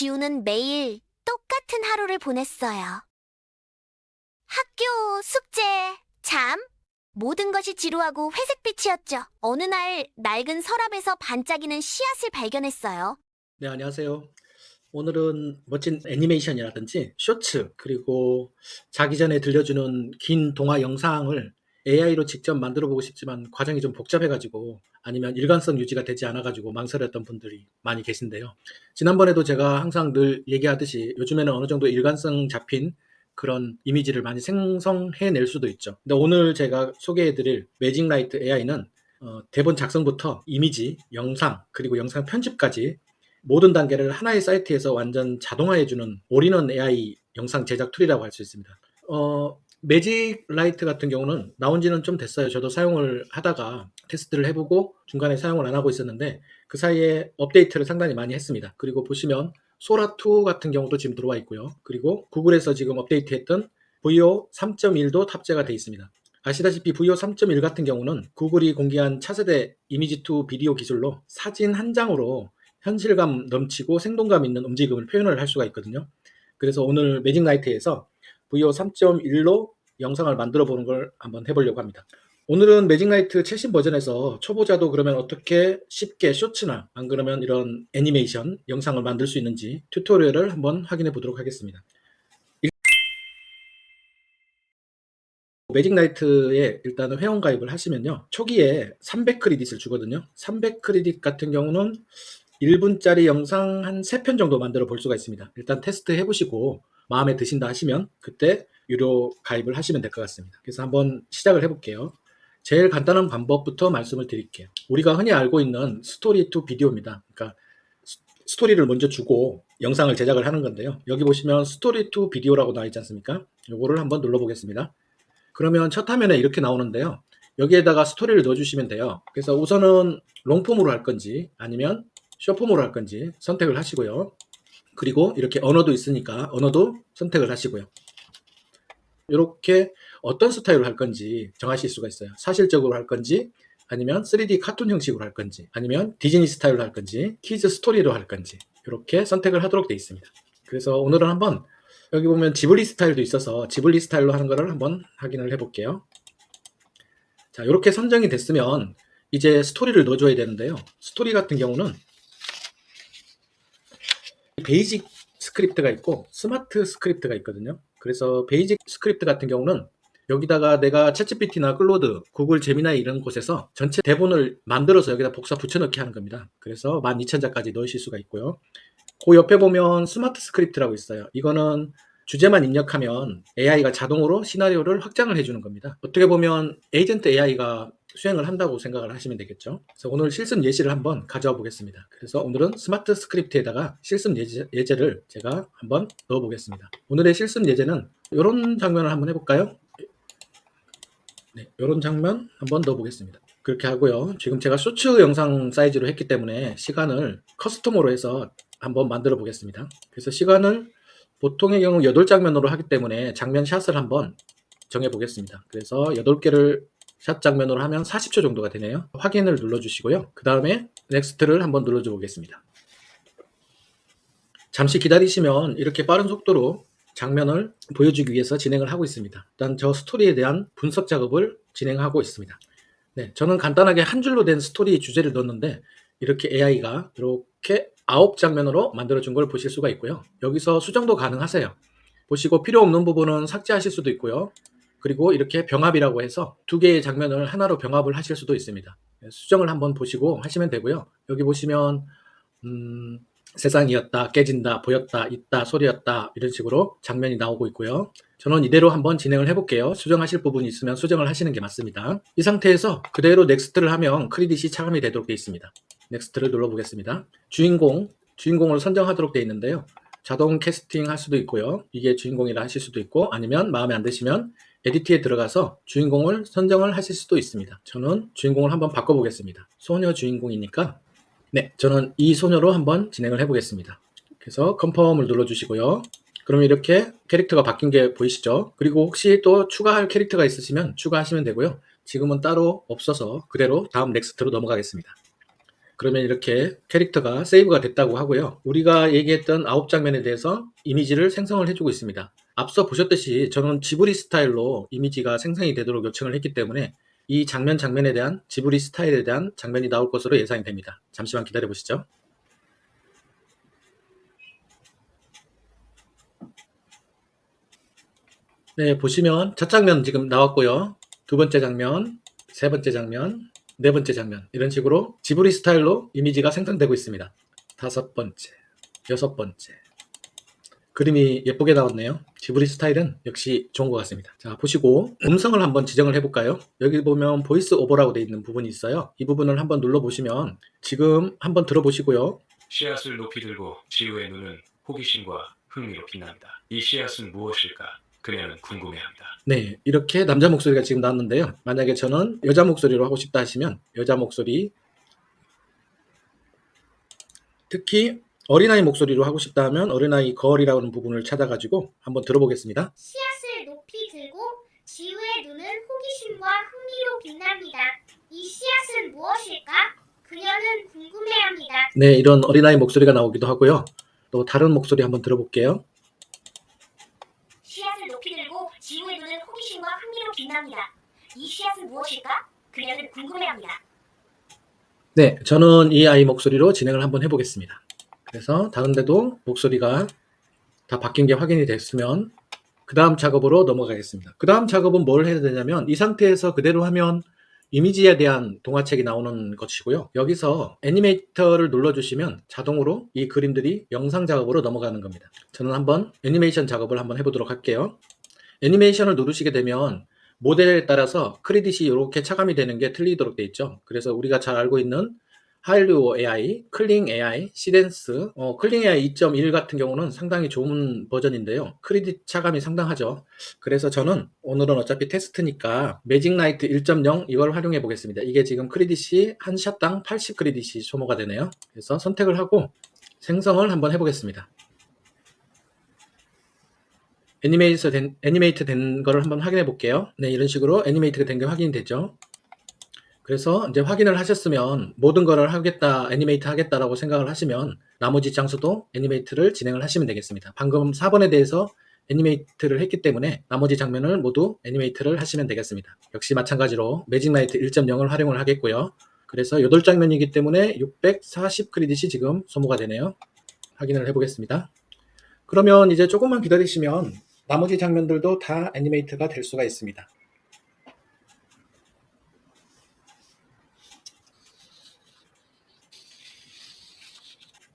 지우는 매일 똑같은 하루를 보냈어요. 학교, 숙제, 잠, 모든 것이 지루하고 회색빛이었죠. 어느 날 낡은 서랍에서 반짝이는 씨앗을 발견했어요. 네, 안녕하세요. 오늘은 멋진 애니메이션이라든지 쇼츠, 그리고 자기 전에 들려주는 긴 동화 영상을 AI로 직접 만들어 보고 싶지만 과정이 좀 복잡해가지고 아니면 일관성 유지가 되지 않아가지고 망설였던 분들이 많이 계신데요. 지난번에도 제가 항상 늘 얘기하듯이 요즘에는 어느 정도 일관성 잡힌 그런 이미지를 많이 생성해낼 수도 있죠. 근데 오늘 제가 소개해드릴 매직 라이트 AI는 어, 대본 작성부터 이미지, 영상, 그리고 영상 편집까지 모든 단계를 하나의 사이트에서 완전 자동화해주는 올인원 AI 영상 제작 툴이라고 할 수 있습니다. 어, 매직 라이트 같은 경우는 나온 지는 좀 됐어요. 저도 사용을 하다가 테스트를 해보고 중간에 사용을 안 하고 있었는데 그 사이에 업데이트를 상당히 많이 했습니다. 그리고 보시면 소라2 같은 경우도 지금 들어와 있고요. 그리고 구글에서 지금 업데이트했던 VO 3.1도 탑재가 되어 있습니다. 아시다시피 VO 3.1 같은 경우는 구글이 공개한 차세대 이미지2 비디오 기술로 사진 한 장으로 현실감 넘치고 생동감 있는 움직임을 표현을 할 수가 있거든요. 그래서 오늘 매직 라이트에서 VO 3.1로 영상을 만들어 보는 걸 한번 해보려고 합니다. 오늘은 매직 라이트 최신 버전에서 초보자도 그러면 어떻게 쉽게 쇼츠나 안 그러면 이런 애니메이션 영상을 만들 수 있는지 튜토리얼을 한번 확인해 보도록 하겠습니다. 매직 라이트에 일단은 회원 가입을 하시면요. 초기에 300 크레딧을 주거든요. 300 크레딧 같은 경우는 1분짜리 영상 한 3편 정도 만들어 볼 수가 있습니다. 일단 테스트 해보시고 마음에 드신다 하시면 그때 유료 가입을 하시면 될 것 같습니다. 그래서 한번 시작을 해볼게요. 제일 간단한 방법부터 말씀을 드릴게요. 우리가 흔히 알고 있는 스토리 투 비디오입니다. 그러니까 스- 스토리를 먼저 주고 영상을 제작을 하는 건데요. 여기 보시면 스토리 투 비디오라고 나와 있지 않습니까? 요거를 한번 눌러보겠습니다. 그러면 첫 화면에 이렇게 나오는데요. 여기에다가 스토리를 넣어주시면 돼요. 그래서 우선은 롱폼으로 할 건지 아니면 쇼폼으로 할 건지 선택을 하시고요. 그리고 이렇게 언어도 있으니까 언어도 선택을 하시고요. 이렇게 어떤 스타일로 할 건지 정하실 수가 있어요. 사실적으로 할 건지 아니면 3D 카툰 형식으로 할 건지 아니면 디즈니 스타일로 할 건지 키즈 스토리로 할 건지 이렇게 선택을 하도록 되어 있습니다. 그래서 오늘은 한번 여기 보면 지블리 스타일도 있어서 지블리 스타일로 하는 거를 한번 확인을 해볼게요. 자, 이렇게 선정이 됐으면 이제 스토리를 넣어줘야 되는데요. 스토리 같은 경우는 베이직 스크립트가 있고 스마트 스크립트가 있거든요. 그래서 베이직 스크립트 같은 경우는 여기다가 내가 챗GPT나 클로드, 구글 제미나이 이런 곳에서 전체 대본을 만들어서 여기다 복사 붙여넣기 하는 겁니다. 그래서 12,000자까지 넣으실 수가 있고요. 그 옆에 보면 스마트 스크립트라고 있어요. 이거는 주제만 입력하면 AI가 자동으로 시나리오를 확장을 해주는 겁니다. 어떻게 보면 에이전트 AI가 수행을 한다고 생각을 하시면 되겠죠. 그래서 오늘 실습 예시를 한번 가져와 보겠습니다. 그래서 오늘은 스마트 스크립트에다가 실습 예제, 예제 를 제가 한번 넣어 보겠습니다. 오늘의 실습 예제는 이런 장면을 한번 해볼까요? 네, 이런 장면 한번 넣어 보겠습니다. 그렇게 하고요. 지금 제가 쇼츠 영상 사이즈로 했기 때문에 시간을 커스텀으로 해서 한번 만들어 보겠습니다. 그래서 시간을 보통의 경우 8장면으로 하기 때문에 장면 샷을 한번 정해 보겠습니다. 그래서 8개를 샷 장면으로 하면 40초 정도가 되네요. 확인을 눌러주시고요. 그 다음에 넥스트를 한번 눌러줘 보겠습니다. 잠시 기다리시면 이렇게 빠른 속도로 장면을 보여주기 위해서 진행을 하고 있습니다. 일단 저 스토리에 대한 분석 작업을 진행하고 있습니다. 네, 저는 간단하게 한 줄로 된 스토리 주제를 넣었는데 이렇게 AI가 이렇게 아홉 장면으로 만들어준 걸 보실 수가 있고요. 여기서 수정도 가능하세요. 보시고 필요 없는 부분은 삭제하실 수도 있고요. 그리고 이렇게 병합이라고 해서 두 개의 장면을 하나로 병합을 하실 수도 있습니다. 네, 수정을 한번 보시고 하시면 되고요. 여기 보시면 음, 세상이었다, 깨진다, 보였다, 있다, 소리였다 이런 식으로 장면이 나오고 있고요. 저는 이대로 한번 진행을 해볼게요. 수정하실 부분이 있으면 수정을 하시는 게 맞습니다. 이 상태에서 그대로 넥스트를 하면 크레딧이 차감이 되도록 되어 있습니다. 넥스트를 눌러보겠습니다. 주인공, 주인공을 선정하도록 되어 있는데요. 자동 캐스팅 할 수도 있고요. 이게 주인공이라 하실 수도 있고 아니면 마음에 안 드시면 에디트에 들어가서 주인공을 선정을 하실 수도 있습니다. 저는 주인공을 한번 바꿔보겠습니다. 소녀 주인공이니까 네, 저는 이 소녀로 한번 진행을 해보겠습니다. 그래서 컨펌을 눌러주시고요. 그럼 이렇게 캐릭터가 바뀐 게 보이시죠? 그리고 혹시 또 추가할 캐릭터가 있으시면 추가하시면 되고요. 지금은 따로 없어서 그대로 다음 넥스트로 넘어가겠습니다. 그러면 이렇게 캐릭터가 세이브가 됐다고 하고요. 우리가 얘기했던 아홉 장면에 대해서 이미지를 생성을 해주고 있습니다. 앞서 보셨듯이 저는 지브리 스타일로 이미지가 생성이 되도록 요청을 했기 때문에 이 장면 장면에 대한 지브리 스타일에 대한 장면이 나올 것으로 예상이 됩니다. 잠시만 기다려 보시죠. 네, 보시면 첫 장면 지금 나왔고요. 두 번째 장면, 세 번째 장면, 네 번째 장면 이런 식으로 지브리 스타일로 이미지가 생성되고 있습니다. 다섯 번째, 여섯 번째. 그림이 예쁘게 나왔네요. 지브리 스타일은 역시 좋은 것 같습니다. 자, 보시고 음성을 한번 지정을 해볼까요? 여기 보면 보이스 오버라고 되어 있는 부분이 있어요. 이 부분을 한번 눌러보시면 지금 한번 들어보시고요. 씨앗을 높이 들고 지우의 눈은 호기심과 흥미로 빛납니다. 이 씨앗은 무엇일까? 그녀는 궁금해합니다. 네, 이렇게 남자 목소리가 지금 나왔는데요. 만약에 저는 여자 목소리로 하고 싶다 하시면 여자 목소리 특히 어린아이 목소리로 하고 싶다 하면 어린아이 거울이라는 부분을 찾아가지고 한번 들어보겠습니다. 씨앗을 높이 들고 지우의 눈은 호기심과 흥미로 빛납니다. 이 씨앗은 무엇일까? 그녀는 궁금해합니다. 네, 이런 어린아이 목소리가 나오기도 하고요. 또 다른 목소리 한번 들어볼게요. 씨앗을 높이 들고 지우의 눈은 호기심과 흥미로 빛납니다. 이 씨앗은 무엇일까? 그녀는 궁금해합니다. 네, 저는 이 아이 목소리로 진행을 한번 해보겠습니다. 그래서 다른 데도 목소리가 다 바뀐 게 확인이 됐으면 그 다음 작업으로 넘어가겠습니다. 그 다음 작업은 뭘 해야 되냐면 이 상태에서 그대로 하면 이미지에 대한 동화책이 나오는 것이고요. 여기서 애니메이터를 눌러주시면 자동으로 이 그림들이 영상 작업으로 넘어가는 겁니다. 저는 한번 애니메이션 작업을 한번 해보도록 할게요. 애니메이션을 누르시게 되면 모델에 따라서 크레딧이 이렇게 차감이 되는 게 틀리도록 돼 있죠. 그래서 우리가 잘 알고 있는 하일류 AI, 클링 AI, 시덴스, 어, 클링 AI 2.1 같은 경우는 상당히 좋은 버전인데요. 크레딧 차감이 상당하죠. 그래서 저는 오늘은 어차피 테스트니까 매직 라이트 1.0 이걸 활용해 보겠습니다. 이게 지금 크레딧이 한 샷당 80 크레딧이 소모가 되네요. 그래서 선택을 하고 생성을 한번 해보겠습니다. 애니메이트 된, 애니메이트 된 거를 한번 확인해 볼게요. 네, 이런 식으로 애니메이트가 된 게 확인이 되죠. 그래서 이제 확인을 하셨으면 모든 거를 하겠다, 애니메이트 하겠다라고 생각을 하시면 나머지 장소도 애니메이트를 진행을 하시면 되겠습니다. 방금 4번에 대해서 애니메이트를 했기 때문에 나머지 장면을 모두 애니메이트를 하시면 되겠습니다. 역시 마찬가지로 매직 라이트 1.0을 활용을 하겠고요. 그래서 8장면이기 때문에 640 크레딧이 지금 소모가 되네요. 확인을 해보겠습니다. 그러면 이제 조금만 기다리시면 나머지 장면들도 다 애니메이트가 될 수가 있습니다.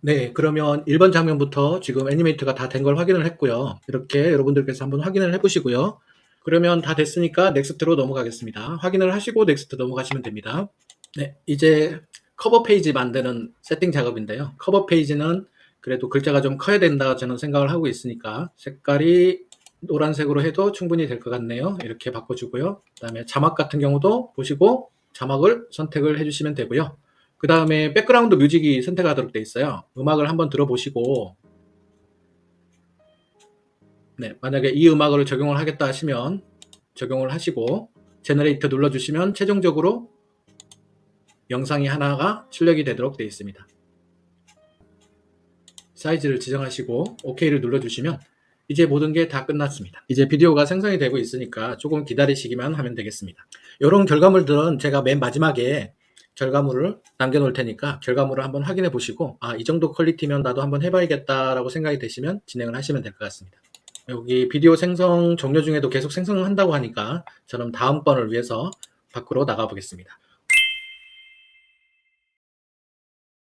네, 그러면 1번 장면부터 지금 애니메이트가 다 된 걸 확인을 했고요. 이렇게 여러분들께서 한번 확인을 해보시고요. 그러면 다 됐으니까 넥스트로 넘어가겠습니다. 확인을 하시고 넥스트 넘어가시면 됩니다. 네, 이제 커버 페이지 만드는 세팅 작업인데요. 커버 페이지는 그래도 글자가 좀 커야 된다 저는 생각을 하고 있으니까 색깔이 노란색으로 해도 충분히 될 것 같네요. 이렇게 바꿔주고요. 그 다음에 자막 같은 경우도 보시고 자막을 선택을 해주시면 되고요. 그 다음에 백그라운드 뮤직이 선택하도록 되어 있어요. 음악을 한번 들어보시고 네, 만약에 이 음악을 적용을 하겠다 하시면 적용을 하시고 제너레이터 눌러주시면 최종적으로 영상이 하나가 출력이 되도록 되어 있습니다. 사이즈를 지정하시고 OK를 눌러주시면 이제 모든 게 다 끝났습니다. 이제 비디오가 생성이 되고 있으니까 조금 기다리시기만 하면 되겠습니다. 이런 결과물들은 제가 맨 마지막에 결과물을 남겨놓을 테니까 결과물을 한번 확인해 보시고 아, 이 정도 퀄리티면 나도 한번 해봐야겠다라고 생각이 되시면 진행을 하시면 될 것 같습니다. 여기 비디오 생성 종료 중에도 계속 생성한다고 하니까 저는 다음 번을 위해서 밖으로 나가 보겠습니다.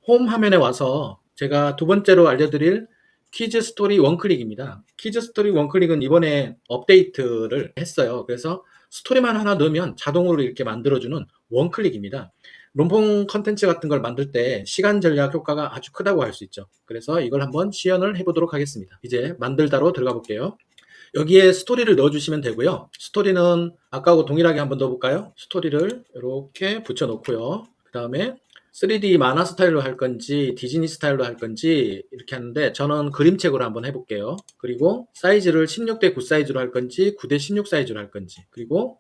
홈 화면에 와서 제가 두 번째로 알려드릴 키즈 스토리 원클릭입니다. 키즈 스토리 원클릭은 이번에 업데이트를 했어요. 그래서 스토리만 하나 넣으면 자동으로 이렇게 만들어주는 원클릭입니다. 롬퐁 컨텐츠 같은 걸 만들 때 시간 전략 효과가 아주 크다고 할 수 있죠. 그래서 이걸 한번 시연을 해보도록 하겠습니다. 이제 만들다로 들어가 볼게요. 여기에 스토리를 넣어주시면 되고요. 스토리는 아까하고 동일하게 한번 넣어볼까요? 스토리를 이렇게 붙여놓고요. 그 다음에 3D 만화 스타일로 할 건지 디즈니 스타일로 할 건지 이렇게 하는데 저는 그림책으로 한번 해볼게요. 그리고 사이즈를 16대 9 사이즈로 할 건지 9대 16 사이즈로 할 건지 그리고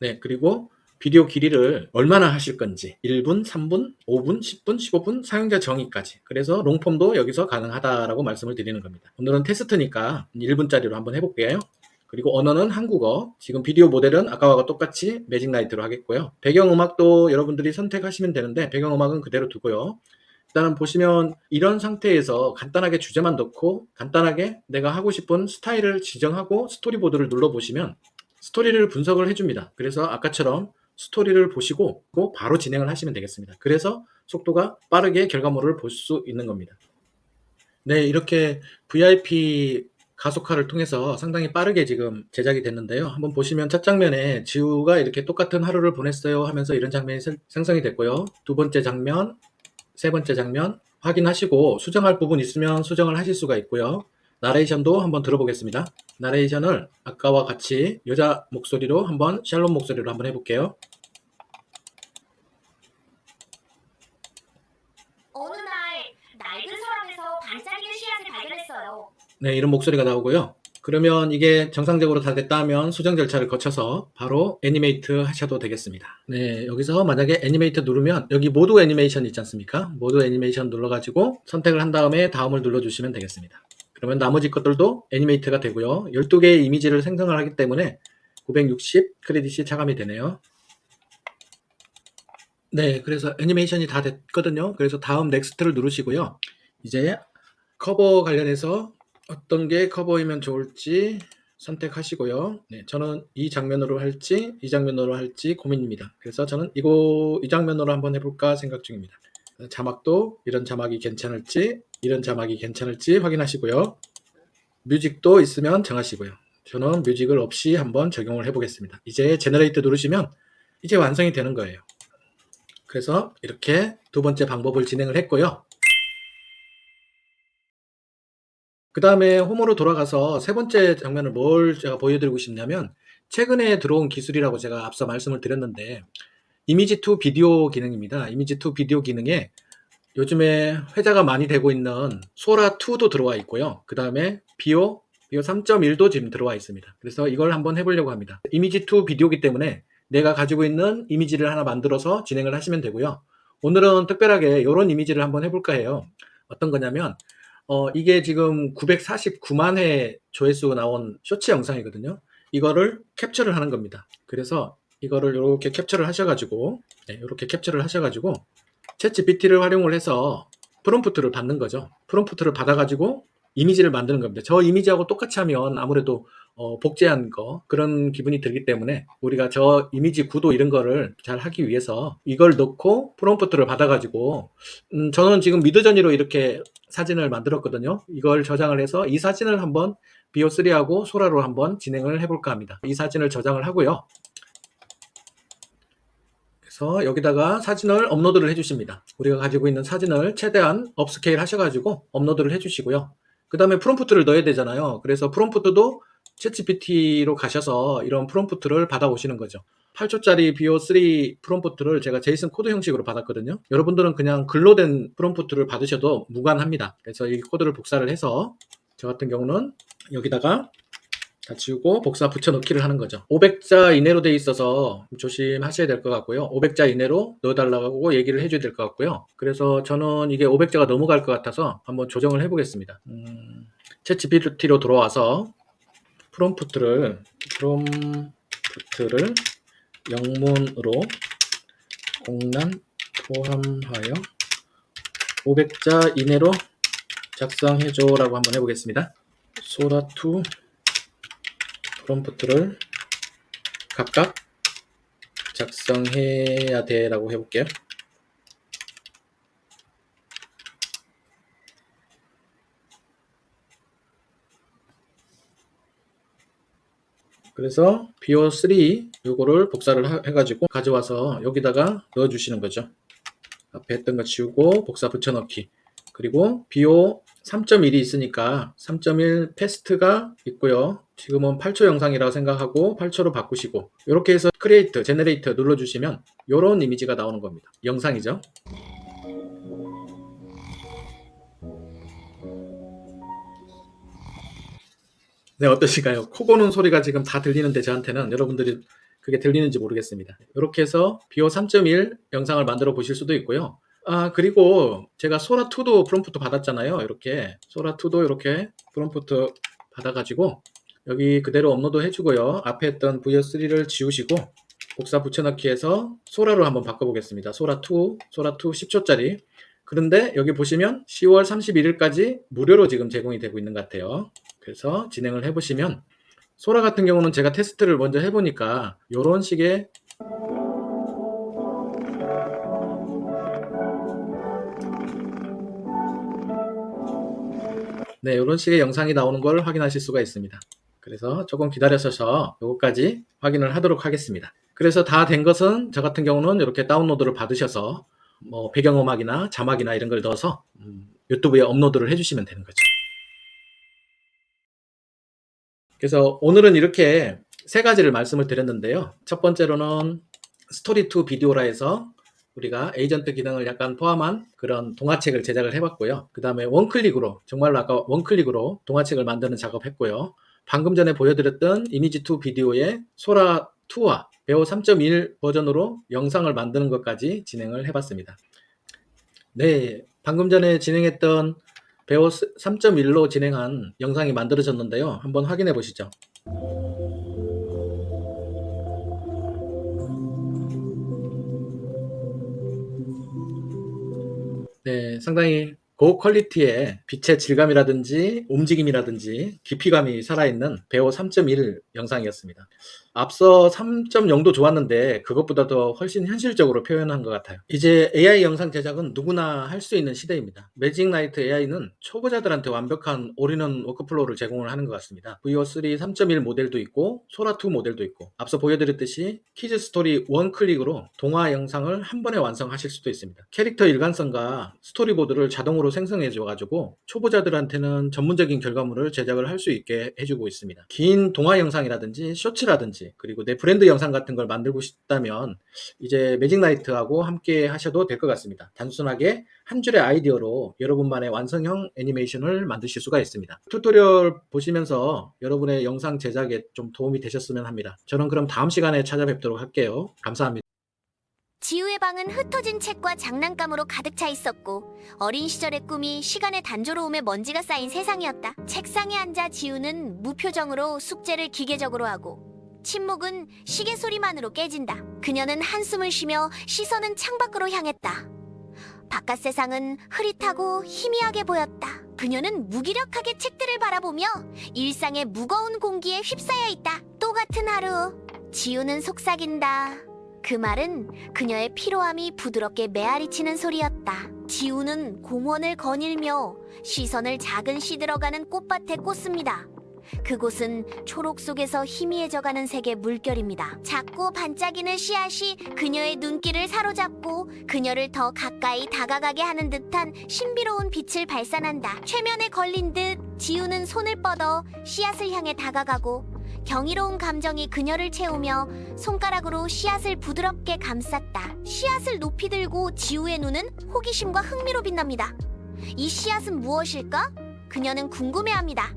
네 그리고 비디오 길이를 얼마나 하실 건지 1분, 3분, 5분, 10분, 15분 사용자 정의까지 그래서 롱폼도 여기서 가능하다라고 말씀을 드리는 겁니다. 오늘은 테스트니까 1분짜리로 한번 해볼게요. 그리고 언어는 한국어. 지금 비디오 모델은 아까와 똑같이 매직 라이트로 하겠고요. 배경음악도 여러분들이 선택하시면 되는데 배경음악은 그대로 두고요. 일단은 보시면 이런 상태에서 간단하게 주제만 넣고 간단하게 내가 하고 싶은 스타일을 지정하고 스토리보드를 눌러보시면 스토리를 분석을 해줍니다. 그래서 아까처럼 스토리를 보시고 또 바로 진행을 하시면 되겠습니다. 그래서 속도가 빠르게 결과물을 볼 수 있는 겁니다. 네, 이렇게 VIP 가속화를 통해서 상당히 빠르게 지금 제작이 됐는데요. 한번 보시면 첫 장면에 지우가 이렇게 똑같은 하루를 보냈어요 하면서 이런 장면이 생- 생성이 됐고요. 두 번째 장면, 세 번째 장면 확인하시고 수정할 부분 있으면 수정을 하실 수가 있고요. 나레이션도 한번 들어보겠습니다. 나레이션을 아까와 같이 여자 목소리로 한번 샬롬 목소리로 한번 해볼게요. 어느 날 낡은 서랍에서 반짝이는 씨앗을 발견했어요. 네, 이런 목소리가 나오고요. 그러면 이게 정상적으로 다 됐다 하면 수정 절차를 거쳐서 바로 애니메이트 하셔도 되겠습니다. 네, 여기서 만약에 애니메이트 누르면 여기 모두 애니메이션 있지 않습니까? 모두 애니메이션 눌러가지고 선택을 한 다음에 다음을 눌러주시면 되겠습니다. 그러면 나머지 것들도 애니메이트가 되고요. 12개의 이미지를 생성을 하기 때문에 960 크레딧이 차감이 되네요. 네, 그래서 애니메이션이 다 됐거든요. 그래서 다음 넥스트를 누르시고요. 이제 커버 관련해서 어떤 게 커버이면 좋을지 선택하시고요. 네, 저는 이 장면으로 할지 이 장면으로 할지 고민입니다. 그래서 저는 이거 이 장면으로 한번 해볼까 생각 중입니다. 자막도 이런 자막이 괜찮을지 이런 자막이 괜찮을지 확인하시고요. 뮤직도 있으면 정하시고요. 저는 뮤직을 없이 한번 적용을 해보겠습니다. 이제 제너레이트 누르시면 이제 완성이 되는 거예요. 그래서 이렇게 두 번째 방법을 진행을 했고요. 그 다음에 홈으로 돌아가서 세 번째 장면을 뭘 제가 보여드리고 싶냐면 최근에 들어온 기술이라고 제가 앞서 말씀을 드렸는데 이미지 투 비디오 기능입니다. 이미지 투 비디오 기능에 요즘에 회자가 많이 되고 있는 소라 2도 들어와 있고요. 그 다음에 비오 비오 3.1도 지금 들어와 있습니다. 그래서 이걸 한번 해보려고 합니다. 이미지 투 비디오기 때문에 내가 가지고 있는 이미지를 하나 만들어서 진행을 하시면 되고요. 오늘은 특별하게 이런 이미지를 한번 해볼까 해요. 어떤 거냐면 어, 이게 지금 949만 회 조회수 나온 쇼츠 영상이거든요. 이거를 캡처를 하는 겁니다. 그래서 이거를 이렇게 캡처를 하셔가지고, 네, 이렇게 캡처를 하셔가지고, 챗 GPT를 활용을 해서 프롬프트를 받는 거죠. 프롬프트를 받아가지고 이미지를 만드는 겁니다. 저 이미지하고 똑같이 하면 아무래도 어, 복제한 거 그런 기분이 들기 때문에 우리가 저 이미지 구도 이런 거를 잘 하기 위해서 이걸 넣고 프롬프트를 받아가지고 음, 저는 지금 미드저니로 이렇게 사진을 만들었거든요. 이걸 저장을 해서 이 사진을 한번 비오3하고 소라로 한번 진행을 해볼까 합니다. 이 사진을 저장을 하고요. 그래서 여기다가 사진을 업로드를 해주십니다. 우리가 가지고 있는 사진을 최대한 업스케일 하셔가지고 업로드를 해주시고요. 그 다음에 프롬프트를 넣어야 되잖아요. 그래서 프롬프트도 챗GPT로 가셔서 이런 프롬프트를 받아오시는 거죠. 8초짜리 BO3 프롬프트를 제가 제이슨 코드 형식으로 받았거든요. 여러분들은 그냥 글로 된 프롬프트를 받으셔도 무관합니다. 그래서 이 코드를 복사를 해서 저 같은 경우는 여기다가 다 지우고 복사 붙여넣기를 하는 거죠. 500자 이내로 돼 있어서 조심하셔야 될 것 같고요. 500자 이내로 넣어달라고 얘기를 해줘야 될 것 같고요. 그래서 저는 이게 500자가 넘어갈 것 같아서 한번 조정을 해보겠습니다. 음, 챗 GPT로 들어와서 프롬프트를 프롬프트를 영문으로 공란 포함하여 500자 이내로 작성해줘라고 한번 해보겠습니다. 소라2 프롬프트를 각각 작성해야 돼라고 해볼게요. 그래서 BO3 요거를 복사를 하- 해가지고 가져와서 여기다가 넣어주시는 거죠. 앞에 했던 거 지우고 복사 붙여넣기. 그리고 BO 3.1이 있으니까 3.1 패스트가 있고요. 지금은 8초 영상이라고 생각하고 8초로 바꾸시고 이렇게 해서 크리에이트, 제너레이터 눌러주시면 이런 이미지가 나오는 겁니다. 영상이죠. 네, 어떠신가요? 코 고는 소리가 지금 다 들리는데 저한테는 여러분들이 그게 들리는지 모르겠습니다. 이렇게 해서 BO 3.1 영상을 만들어 보실 수도 있고요. 아, 그리고 제가 소라2도 프롬프트 받았잖아요. 이렇게. 소라2도 이렇게 프롬프트 받아가지고 여기 그대로 업로드 해주고요. 앞에 했던 VO3를 지우시고 복사 붙여넣기 해서 소라로 한번 바꿔보겠습니다. 소라2, 소라2 10초짜리. 그런데 여기 보시면 10월 31일까지 무료로 지금 제공이 되고 있는 것 같아요. 그래서 진행을 해보시면 소라 같은 경우는 제가 테스트를 먼저 해보니까 이런 식의 네, 이런 식의 영상이 나오는 걸 확인하실 수가 있습니다. 그래서 조금 기다려셔서 요거까지 확인을 하도록 하겠습니다. 그래서 다 된 것은 저 같은 경우는 이렇게 다운로드를 받으셔서 뭐 배경음악이나 자막이나 이런 걸 넣어서 음, 유튜브에 업로드를 해주시면 되는 거죠. 그래서 오늘은 이렇게 세 가지를 말씀을 드렸는데요. 첫 번째로는 스토리 투 비디오라 해서 우리가 에이전트 기능을 약간 포함한 그런 동화책을 제작을 해봤고요. 그 다음에 원클릭으로 정말로 아까 원클릭으로 동화책을 만드는 작업했고요. 방금 전에 보여드렸던 이미지 2 비디오의 소라 2와 배우 3.1 버전으로 영상을 만드는 것까지 진행을 해봤습니다. 네, 방금 전에 진행했던 배우 3.1로 진행한 영상이 만들어졌는데요. 한번 확인해 보시죠. 네, 상당히 고퀄리티의 빛의 질감이라든지 움직임이라든지 깊이감이 살아있는 배우 3.1 영상이었습니다. 앞서 3.0도 좋았는데 그것보다도 훨씬 현실적으로 표현한 것 같아요. 이제 AI 영상 제작은 누구나 할 수 있는 시대입니다. 매직 나이트 AI는 초보자들한테 완벽한 올인원 워크플로우를 제공을 하는 것 같습니다. VO3 3.1 모델도 있고 소라2 모델도 있고 앞서 보여드렸듯이 키즈 스토리 원 클릭으로 동화 영상을 한 번에 완성하실 수도 있습니다. 캐릭터 일관성과 스토리보드를 자동으로 생성해줘가지고 초보자들한테는 전문적인 결과물을 제작을 할 수 있게 해주고 있습니다. 긴 동화 영상이라든지 쇼츠라든지 그리고 내 브랜드 영상 같은 걸 만들고 싶다면 이제 매직 나이트하고 함께 하셔도 될 것 같습니다. 단순하게 한 줄의 아이디어로 여러분만의 완성형 애니메이션을 만드실 수가 있습니다. 튜토리얼 보시면서 여러분의 영상 제작에 좀 도움이 되셨으면 합니다. 저는 그럼 다음 시간에 찾아뵙도록 할게요. 감사합니다. 지우의 방은 흩어진 책과 장난감으로 가득 차 있었고 어린 시절의 꿈이 시간의 단조로움에 먼지가 쌓인 세상이었다. 책상에 앉아 지우는 무표정으로 숙제를 기계적으로 하고 침묵은 시계 소리만으로 깨진다. 그녀는 한숨을 쉬며 시선은 창밖으로 향했다. 바깥 세상은 흐릿하고 희미하게 보였다. 그녀는 무기력하게 책들을 바라보며 일상의 무거운 공기에 휩싸여 있다. 또 같은 하루. 지우는 속삭인다. 그 말은 그녀의 피로함이 부드럽게 메아리치는 소리였다. 지우는 공원을 거닐며 시선을 작은 시 들어가는 꽃밭에 꽂습니다. 그곳은 초록 속에서 희미해져가는 색의 물결입니다. 작고 반짝이는 씨앗이 그녀의 눈길을 사로잡고 그녀를 더 가까이 다가가게 하는 듯한 신비로운 빛을 발산한다. 최면에 걸린 듯 지우는 손을 뻗어 씨앗을 향해 다가가고 경이로운 감정이 그녀를 채우며 손가락으로 씨앗을 부드럽게 감쌌다. 씨앗을 높이 들고 지우의 눈은 호기심과 흥미로 빛납니다. 이 씨앗은 무엇일까? 그녀는 궁금해합니다.